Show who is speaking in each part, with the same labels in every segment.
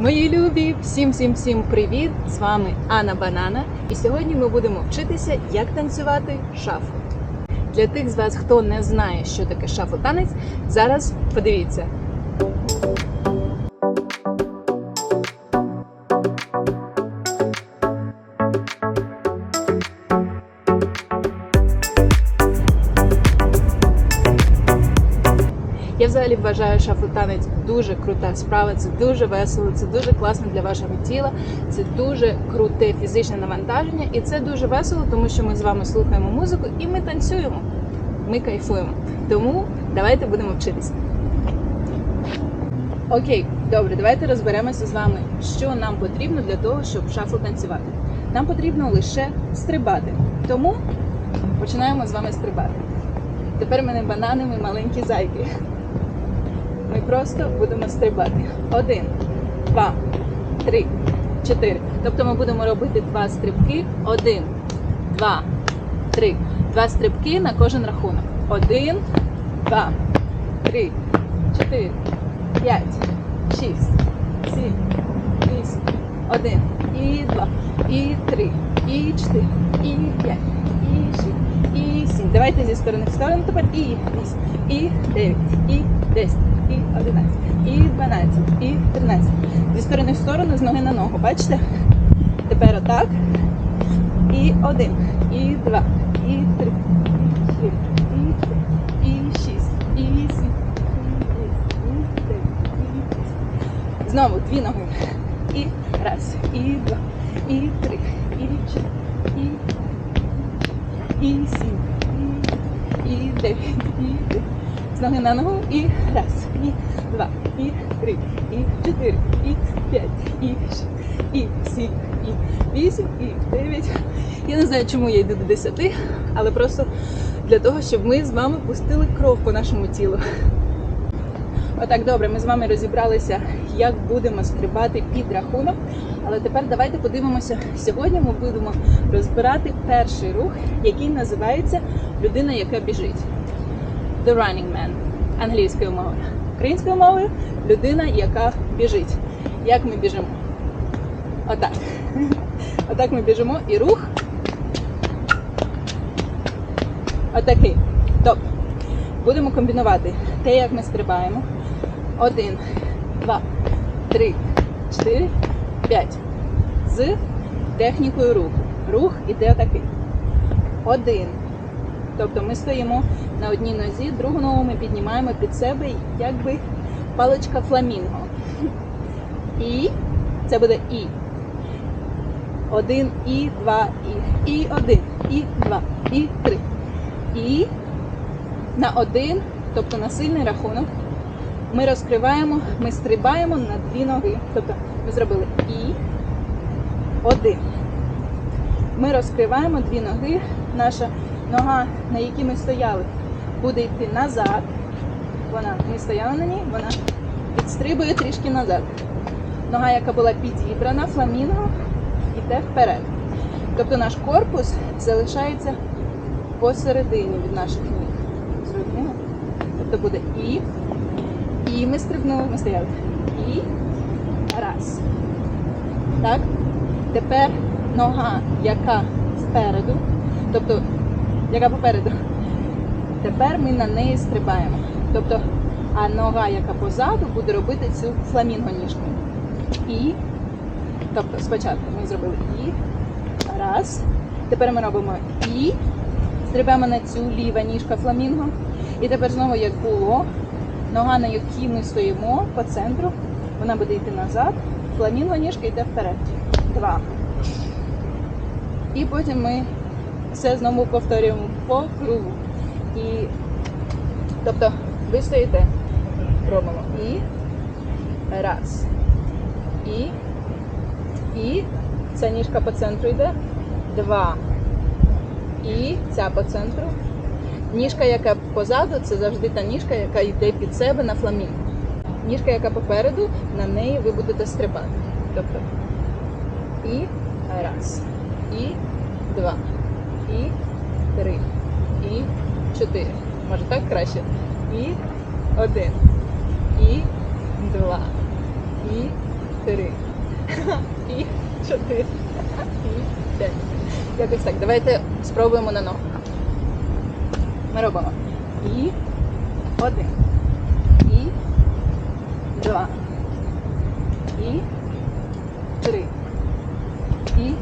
Speaker 1: Мої любі, всім всім всім привіт! З вами Анна Банана. І сьогодні ми будемо вчитися, як танцювати шафу. Для тих з вас, хто не знає, що таке шафу танець, зараз подивіться. Взагалі вважаю шафу танець дуже крута справа. Це дуже весело, це дуже класно для вашого тіла. Це дуже круте фізичне навантаження, і це дуже весело, тому що ми з вами слухаємо музику і ми танцюємо. Ми кайфуємо. Тому давайте будемо вчитися. Окей, добре, давайте розберемося з вами, що нам потрібно для того, щоб шафу танцювати. Нам потрібно лише стрибати. Тому починаємо з вами стрибати. Тепер ми не банани, ми маленькі зайки. Ми просто будемо стрибати. Один, два, три, чотири. Тобто ми будемо робити два стрибки. Один, два, три. Два стрибки на кожен рахунок. Один, два, три, чотири, п'ять, шість, сім, вісім, один, і два, і три, і чотири, і п'ять, і шість, і сім. Давайте зі сторони в сторону тепер. І вісім, і дев'ять, і десять, і одинадцять, і дванадцять, і тринадцять. Зі сторони в сторону, з ноги на ногу. Бачите? Тепер отак. І один, і два, і три, і чотири, і п'ять, і шість, і сім, і вісім, і дев'ять, і десять. Знову дві ноги. І раз, і два, і три, і чотири, і і сім, і, і дев'ять, і дев'ять. З ноги на ногу і раз, і два, і три, і чотири, і п'ять, і шість, і сім, і вісім, і дев'ять. Я не знаю, чому я йду до десяти, але просто для того, щоб ми з вами пустили кров по нашому тілу. Отак, добре, ми з вами розібралися, як будемо стрибати під рахунок. Але тепер давайте подивимося. Сьогодні ми будемо розбирати перший рух, який називається людина, яка біжить. The running man англійською мовою. Українською мовою людина, яка біжить. Як ми біжимо? Отак. Отак ми біжимо і рух. Отакий. Тобто будемо комбінувати те, як ми стрибаємо. Один, два, три, чотири, п'ять. З технікою руху. Рух іде отакий. Один. Тобто ми стоїмо на одній нозі, другу ногу ми піднімаємо під себе, якби паличка фламінго. І це буде і. Один, і, два, і. І один, і два, і три. І на один, тобто на сильний рахунок, ми розкриваємо, ми стрибаємо на дві ноги. Тобто ми зробили і один. Ми розкриваємо дві ноги. Наша нога, на якій ми стояли, буде йти назад. Вона ми стояли на ній, вона підстрибує трішки назад. Нога, яка була підібрана, фламінго, йде вперед. Тобто наш корпус залишається посередині від наших ніг. Зрозуміло? Тобто буде і. І ми стрибнули, ми стояли. І раз. Так? Тепер нога, яка спереду, тобто, яка попереду. Тепер ми на неї стрибаємо. Тобто, а нога, яка позаду, буде робити цю фламінго ніжку. І. Тобто, спочатку ми зробили і. Раз. Тепер ми робимо і. Стрибаємо на цю ліва ніжка фламінго. І тепер знову як було. Нога, на якій ми стоїмо по центру, вона буде йти назад. Фламінго ніжка йде вперед. Два. І потім ми все знову повторюємо по кругу. І, тобто, ви стоїте, робимо і раз. І. І ця ніжка по центру йде. Два. І ця по центру. Ніжка, яка позаду, це завжди та ніжка, яка йде під себе на фламінго. Ніжка, яка попереду, на неї ви будете стрибати. Тобто і раз, і два, і три, і чотири. Може так краще? І один, і два, і три, і чотири, і п'ять. Якось так. Давайте спробуємо на ногу. Ми робимо і один, і два, і три, і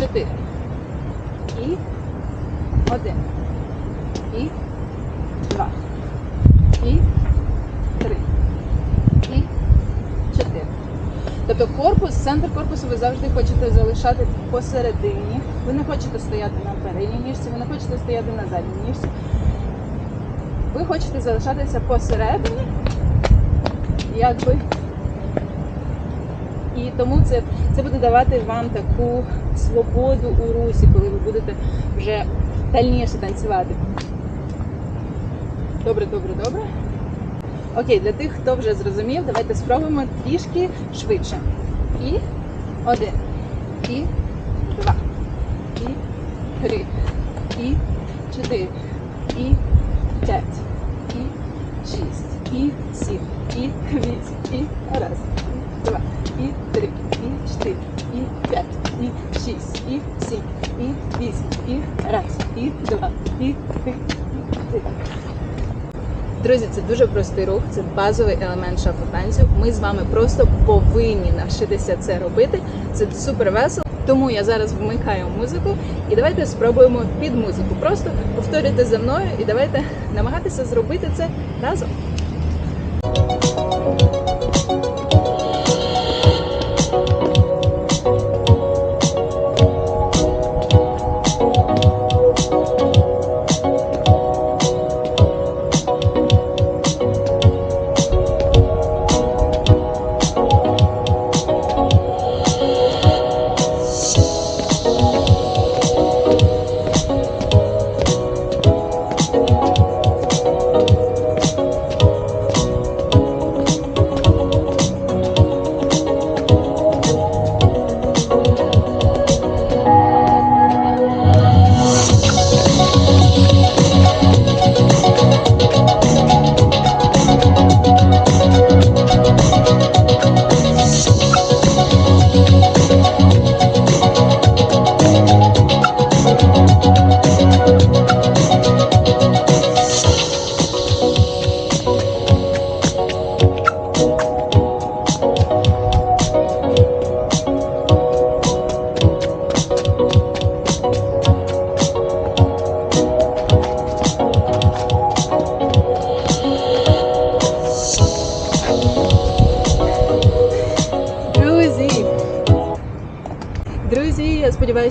Speaker 1: чотири, один, і два, і три, і чотири. Тобто корпус, центр корпусу ви завжди хочете залишати посередині. Ви не хочете стояти на передній ніжці, ви не хочете стояти на задній ніжці. Ви хочете залишатися посередині, якби. І тому це, це буде давати вам таку свободу у русі, коли ви будете вже дальніше танцювати. Добре, добре, добре. Окей, для тих, хто вже зрозумів, давайте спробуємо трішки швидше. І один, і два, і три, і чотири, і п'ять, і шість, і сім, і вісім, і раз, і два, і три, і чотири, і п'ять, і шість, і сім, і вісім, і раз, і два, і три, і чотири. Друзі, це дуже простий рух, це базовий елемент шафу танцю. Ми з вами просто повинні навчитися це робити. Це супер весело. Тому я зараз вмикаю музику і давайте спробуємо під музику. Просто повторюйте за мною і давайте намагатися зробити це разом.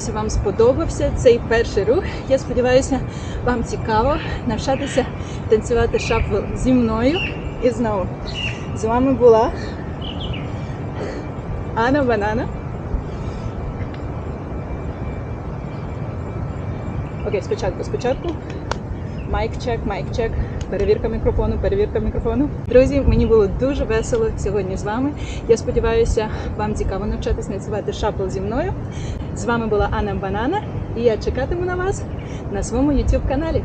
Speaker 1: Сподіваюся, вам сподобався цей перший рух. Я сподіваюся, вам цікаво навчатися танцювати шафл зі мною. І знову з вами була Анна Банана. Окей, спочатку, спочатку. Майк чек, майк чек. Перевірка мікрофону, перевірка мікрофону. Друзі, мені було дуже весело сьогодні з вами. Я сподіваюся, вам цікаво навчатися танцювати шапл зі мною. З вами була Анна Банана, і я чекатиму на вас на своєму YouTube каналі.